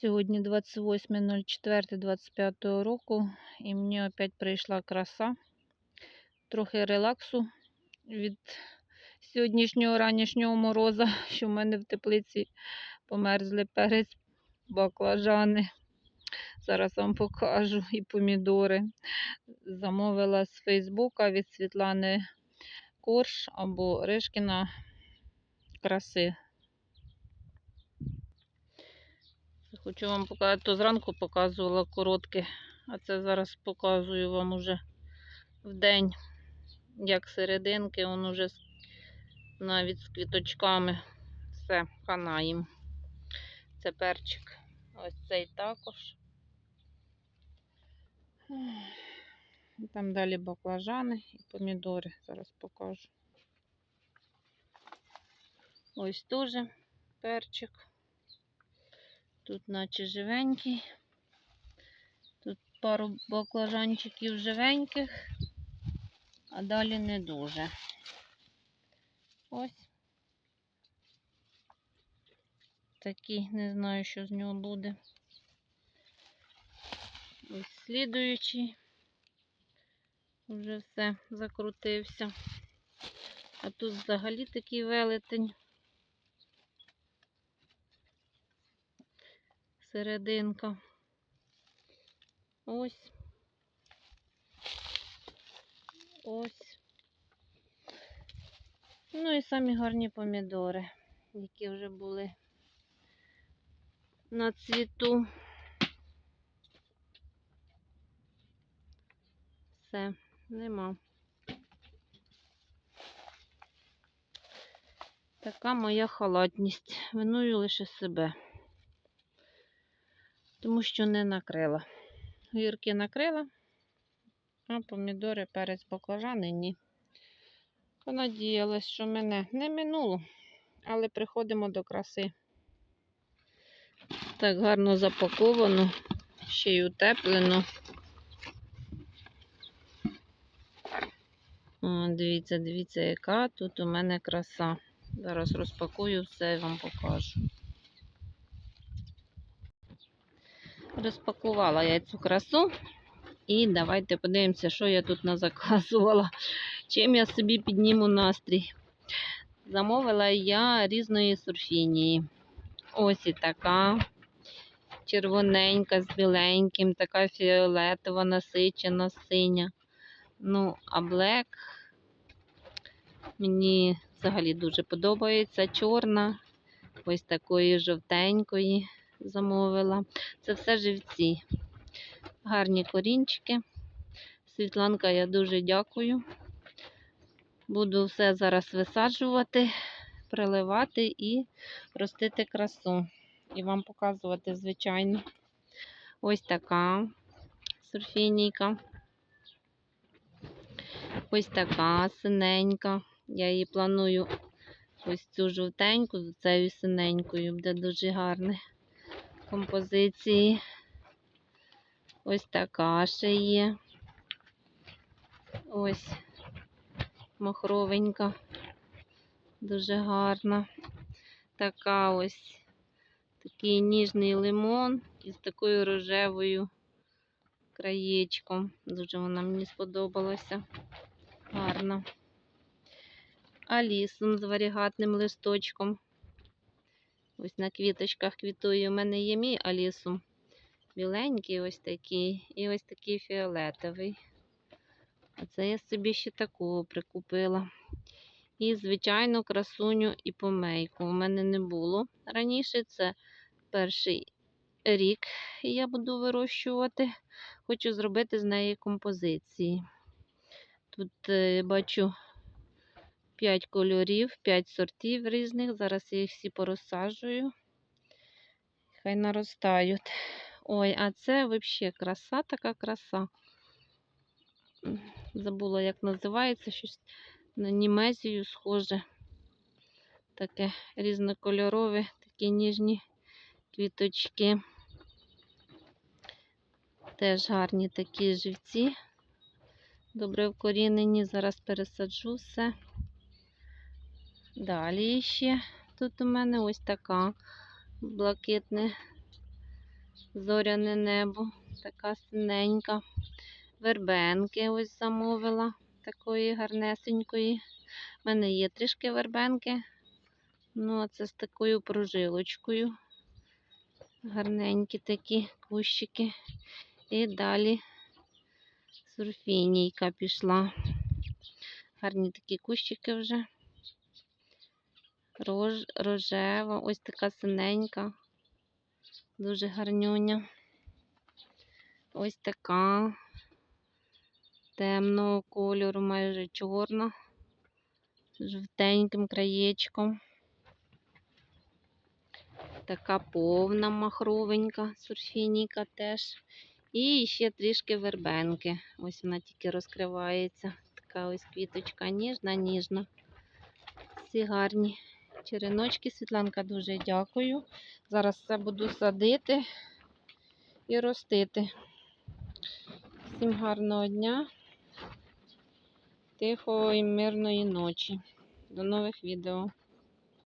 Сьогодні 28.04.25 року і мені опять прийшла краса. Трохи релаксу від сьогоднішнього ранішнього мороза, що в мене в теплиці померзли перець, баклажани. Зараз вам покажу і помідори. Замовила з Фейсбука від Світлани Корж або Ришкіна краси. Хочу вам показати, то зранку показувала коротке, а це зараз показую вам уже в день, як серединки, он уже навіть з квіточками. Все, хана. Це перчик. Ось цей також. Там далі баклажани і помідори. Зараз покажу. Ось теж перчик. Тут наче живенький. Тут пару баклажанчиків живеньких, а далі не дуже. Ось. Такий, не знаю, що з нього буде. Ось слідуючий. Вже все закрутився. А тут взагалі такий велетень. Серединка. Ось. Ось. Ну і самі гарні помідори, які вже були на цвіту. Все, нема. Така моя халатність. Виную лише себе тому що не накрила. Гірки накрила, а помідори, перець, баклажани ні. Понадіялась, що мене не минуло, але приходимо до краси. Так гарно запаковано, ще й утеплено. О, дивіться, дивіться, яка тут у мене краса. Зараз розпакую все і вам покажу. Розпакувала я цю красу. І давайте подивимося, що я тут назаказувала. Чим я собі підніму настрій. Замовила я різної сурфінії. Ось і така. Червоненька з біленьким, така фіолетова, насичена, синя. Ну, а блек мені взагалі дуже подобається. Чорна, ось такої жовтенької замовила. Це все живці. Гарні корінчики. Світланка, я дуже дякую. Буду все зараз висаджувати, приливати і ростити красу. І вам показувати, звичайно. Ось така сурфінійка. Ось така синенька. Я її планую ось цю жовтеньку з цією синенькою. Буде дуже гарне композиції. Ось така ще є. Ось махровенька, дуже гарна. Така ось такий ніжний лимон із такою рожевою краєчком. Дуже вона мені сподобалася. Гарна. Алісом з варігатним листочком. Ось на квіточках квітує. У мене є мій алісум. Біленький ось такий. І ось такий фіолетовий. А це я собі ще таку прикупила. І, звичайно, красуню і помейку. У мене не було раніше. Це перший рік я буду вирощувати. Хочу зробити з неї композиції. Тут е, бачу 5 кольорів, 5 сортів різних. Зараз я їх всі порозсаджую. Хай наростають. Ой, а це взагалі краса, така краса. Забула, як називається, щось на німезію схоже. Таке різнокольорове, такі ніжні квіточки. Теж гарні такі живці. Добре вкорінені. Зараз пересаджу все. Далі ще тут у мене ось така блакитне зоряне небо, така синенька. Вербенки ось замовила такої гарнесенької. У мене є трішки вербенки. Ну, а це з такою прожилочкою. Гарненькі такі кущики. І далі сурфінійка пішла. Гарні такі кущики вже. Рож, рожева, ось така синенька. Дуже гарнюня. Ось така темного кольору, майже чорна, жовтеньким краєчком. Така повна махровенька, сурфінійка теж. І ще трішки вербенки. Ось вона тільки розкривається. Така ось квіточка ніжна, ніжна. Всі гарні череночки. Світланка, дуже дякую. Зараз все буду садити і ростити. Всім гарного дня, тихої мирної ночі. До нових відео.